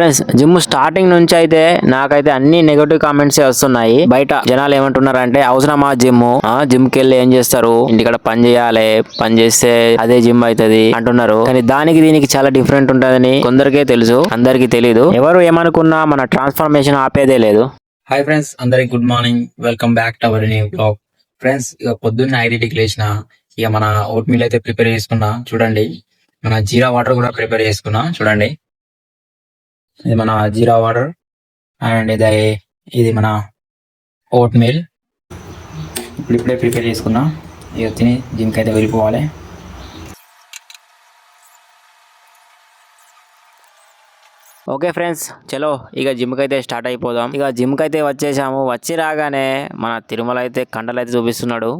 Friends gym starting నుంచి అయితే నాకైతే అన్ని నెగటివ్ కామెంట్స్ వస్తున్నాయి. బయట జనాలు ఏమంటున్నారు అంటే అవసరమా జిమ్ జిమ్కి వెళ్ళి ఏం చేస్తారు? ఇంటికాడ పని చేయాలి పని చేస్తే అదే జిమ్ అవుతుంది అంటున్నారు. కానీ దానికి దీనికి చాలా డిఫరెంట్ ఉంటుందని కొందరికే తెలుసు అందరికీ తెలియదు ఎవరు ఏమనుకున్నా మన ట్రాన్స్ఫర్మేషన్ ఆపేదే లేదు. హాయ్ ఫ్రెండ్స్ అందరికి good morning welcome back to our new blog friends ఇక పొద్దున్న ఐదింటికి లేచిన ఇక మన ఓట్ మీల్ అయితే ప్రిపేర్ చేసుకున్నా చూడండి. మన జీరా వాటర్ కూడా ప్రిపేర్ చేసుకున్నా చూడండి. ఇది మన జీరా వాటర్ అండ్ ఇది ఇది మన ఓట్ మీల్. ఇప్పుడు ఇప్పుడే ప్రిపేర్ చేసుకున్నా. ఇక తిని జిమ్కి అయితే వెళ్ళిపోవాలి. ఓకే ఫ్రెండ్స్ చలో ఇక జిమ్కి అయితే స్టార్ట్ అయిపోదాం. ఇక జిమ్కి అయితే వచ్చేసాము. వచ్చి రాగానే మన తిరుమల అయితే కండలు అయితే చూపిస్తున్నాడు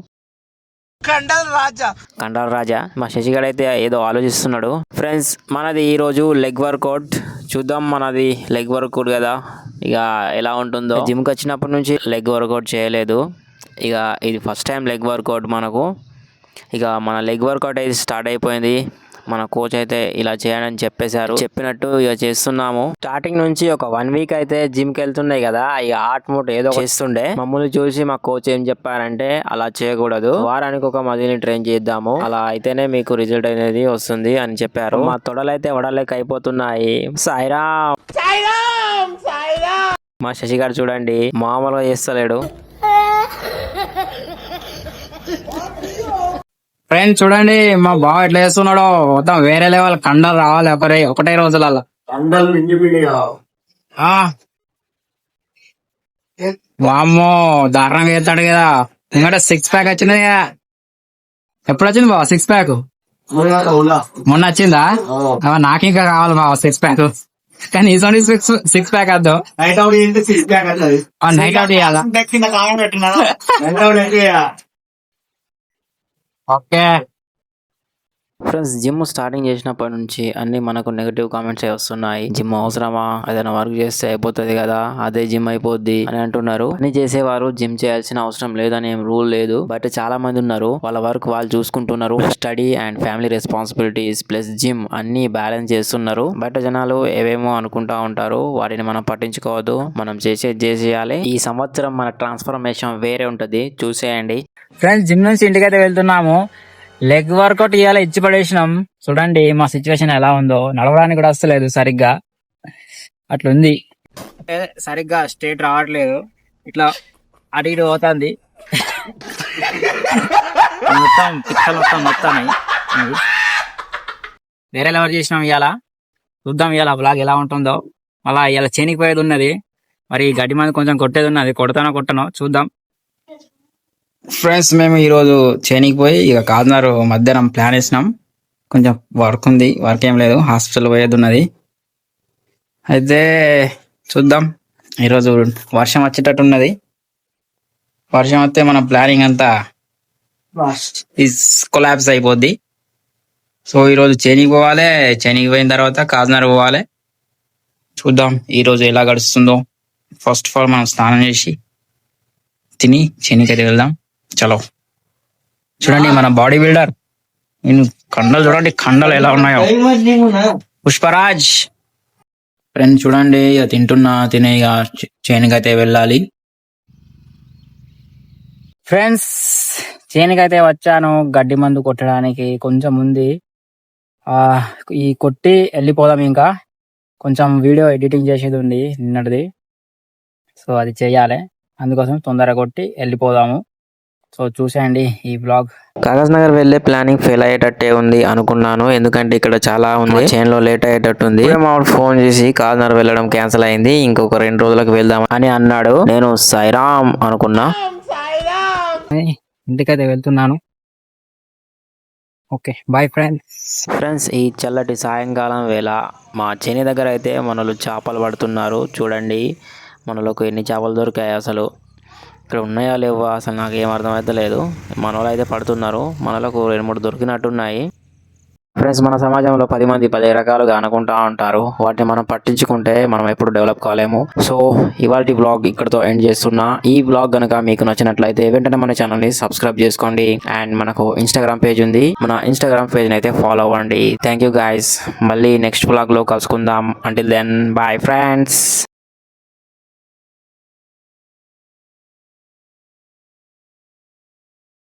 కండల రాజా. మా శశిగాడు అయితే ఏదో ఆలోచిస్తున్నాడు. ఫ్రెండ్స్ మనది ఈ రోజు లెగ్ వర్కౌట్. చూద్దాం మనది లెగ్ వర్కౌట్ కదా. ఇక ఎలా ఉంటుందో. జిమ్కి వచ్చినప్పటి నుంచి లెగ్ వర్కౌట్ చేయలేదు. ఇక ఇది ఫస్ట్ టైం లెగ్ వర్కౌట్ మనకు. ఇక మన లెగ్ వర్కౌట్ అయితే స్టార్ట్ అయిపోయింది. మన కోచ్ అయితే ఇలా చేయాలని చెప్పేశారు. చెప్పినట్టు ఇక చేస్తున్నాము. స్టార్టింగ్ నుంచి ఒక వన్ వీక్ అయితే జిమ్కి వెళ్తున్నాయి కదా ఈ ఆర్ట్ మూట్ ఏదో చేస్తుండే. మమ్మల్ని చూసి మా కోచ్ ఏం చెప్పారంటే అలా చేయకూడదు. వారానికి ఒక మజిల్ని ట్రైన్ చేద్దాము. అలా అయితేనే మీకు రిజల్ట్ అనేది వస్తుంది అని చెప్పారు. మా తొడలైతే వడలేక అయిపోతున్నాయి సాయిరా మా శశి గారు చూడండి మామూలుగా చేస్తలేడు. ఫ్రెండ్స్ చూడండి మా బావ ఎట్లా చేస్తున్నాడో. మొత్తం వేరే లెవెల్ కండలు రావాలి ఒకటే ఒకటే రోజులలో ఆ. వామ్మో దారుణంగా చేస్తాడు కదా. ఎందుకంటే సిక్స్ ప్యాక్ వచ్చింది కదా. ఎప్పుడు వచ్చింది బావ సిక్స్ ప్యాక్ మొన్న వచ్చిందా? నాకు ఇంకా కావాలి బావ సిక్స్ ప్యాక్ కానీ ఈ సిక్స్ సిక్స్ ప్యాక్ వద్దు. Night out six pack night out చేయాలా కింద కామెంట్ పెట్టినా నైట్ అవుట్ ఏంటి ఓకే ఫ్రెండ్స్ జిమ్ స్టార్టింగ్ చేసినప్పటి నుంచి అన్ని మనకు నెగిటివ్ కామెంట్స్ వస్తున్నాయి. జిమ్ అవసరమా? ఏదైనా వర్క్ చేస్తే అయిపోతుంది కదా? అదే జిమ్ అయిపోద్ది అని అంటున్నారు. అన్ని చేసేవారు జిమ్ చేయాల్సిన అవసరం లేదని ఏం రూల్ లేదు. బట్ చాలా మంది ఉన్నారు వాళ్ళ వర్క్ వాళ్ళు చూసుకుంటున్నారు. Study and family responsibilities plus gym అన్ని బ్యాలెన్స్ చేస్తున్నారు. బట్ జనాలు ఏవేమో అనుకుంటా ఉంటారు వాటిని మనం పట్టించుకోవద్దు. మనం చేసేది చేసేయాలి. ఈ సంవత్సరం మన ట్రాన్స్ఫర్మేషన్ వేరే ఉంటది. చూసేయండి. ఫ్రెండ్స్ జిమ్ నుంచి ఇంటికైతే వెళ్తున్నాము. లెగ్ వర్కౌట్ ఇవాళ ఇచ్చి పడేసినాం. చూడండి మా సిచ్యువేషన్ ఎలా ఉందో. నడవడానికి కూడా వస్తలేదు సరిగ్గా. అట్లుంది. సరిగ్గా స్టేట్ రావట్లేదు. ఇట్లా అటు ఇటు పోతుంది. మొత్తం పిక్కలు మొత్తం మొత్తాయి వేరే లెవెల్ చేసినాం ఇవాళ చూద్దాం ఇవాళ బ్లాగ్ ఎలా ఉంటుందో. మళ్ళీ ఇవాళ చేనికి పోయేది ఉన్నది. మరి గడ్డి మంది కొంచెం కొట్టేది ఉన్నది. కొడతానో కొట్టనో చూద్దాం. ఫ్రెండ్స్ మేము ఈరోజు చేనికి పోయి ఇక కాకినాడ మధ్యాహ్నం ప్లాన్ వేసినాం. కొంచెం వర్క్ ఉంది వర్క్ ఏం లేదు హాస్పిటల్ పోయేది ఉన్నది అయితే చూద్దాం. ఈరోజు వర్షం వచ్చేటట్టు ఉన్నది వర్షం వస్తే మన ప్లానింగ్ అంతా ఇస్ కొలాబ్స్ అయిపోద్ది. సో ఈరోజు చేనికి పోవాలి చేనికి పోయిన తర్వాత కాకినాడ పోవాలి. చూద్దాం ఈరోజు ఎలా గడుస్తుందో. ఫస్ట్ ఆఫ్ ఆల్ మనం స్నానం చేసి తిని చేనికి అయితే వెళ్దాం. చలో. చూడండి మన బాడీ బిల్డర్. నేను కండలు చూడండి కండలు ఎలా ఉన్నాయో. పుష్పరాజ్. ఫ్రెండ్ చూడండి ఇక తింటున్నా తినే ఇక చేనుకి అయితే వెళ్ళాలి. ఫ్రెండ్స్ చేనుకైతే వచ్చాను గడ్డి మందు కొట్టడానికి కొంచెం ఉంది. ఆ ఈ కొట్టి వెళ్ళిపోదాం ఇంకా. కొంచెం వీడియో ఎడిటింగ్ చేసేది ఉంది నిన్నటిది. సో అది చేయాలి. అందుకోసం తొందరగా కొట్టి వెళ్ళిపోదాము. సో చూసేయండి ఈ బ్లాగ్ కాగజ్ నగర్ వెళ్ళే ప్లానింగ్ ఫెయిల్ అయ్యేటట్టే ఉంది అనుకున్నాను. ఎందుకంటే ఇక్కడ చాలా ఉంది. చైన్లో లేట్ అయ్యేటట్టు ఉంది. ఇప్పుడే మా ఫోన్ చేసి కాగజ్ నగర్ వెళ్ళడం క్యాన్సిల్ అయింది. ఇంకొక రెండు రోజులకు వెళ్దాం అని అన్నాడు. నేను సైరామ్ అనుకున్నా. ఇంటికైతే వెళ్తున్నాను. ఓకే బాయ్ ఫ్రెండ్స్ ఫ్రెండ్స్ ఈ చల్లటి సాయంకాలం వేళ మా చేని దగ్గర అయితే మనలు చేపలు పడుతున్నారు. చూడండి మనలకు ఎన్ని చేపలు దొరికాయి అసలు. ఇక్కడ ఉన్నాయా లేవా? అసలు నాకు ఏం అర్థమైతే లేదు. మనలో అయితే పడుతున్నారు. మనలకు రెండు మూడు దొరికినట్టున్నాయి. ఫ్రెండ్స్ మన సమాజంలో పది మంది పది రకాలుగా అనుకుంటా ఉంటారు. వాటిని మనం పట్టించుకుంటే మనం ఎప్పుడు డెవలప్ కాలేము. సో ఇవాళ బ్లాగ్ ఇక్కడతో ఎండ్ చేస్తున్నా. ఈ బ్లాగ్ కనుక మీకు నచ్చినట్లయితే వెంటనే మన ఛానల్ని సబ్స్క్రైబ్ చేసుకోండి. అండ్ మనకు ఇన్స్టాగ్రామ్ పేజ్ ఉంది. మన ఇన్స్టాగ్రామ్ పేజ్ని అయితే ఫాలో అవ్వండి. థ్యాంక్ యూ గాయస్ మళ్ళీ నెక్స్ట్ బ్లాగ్లో కలుసుకుందాం. Until then bye friends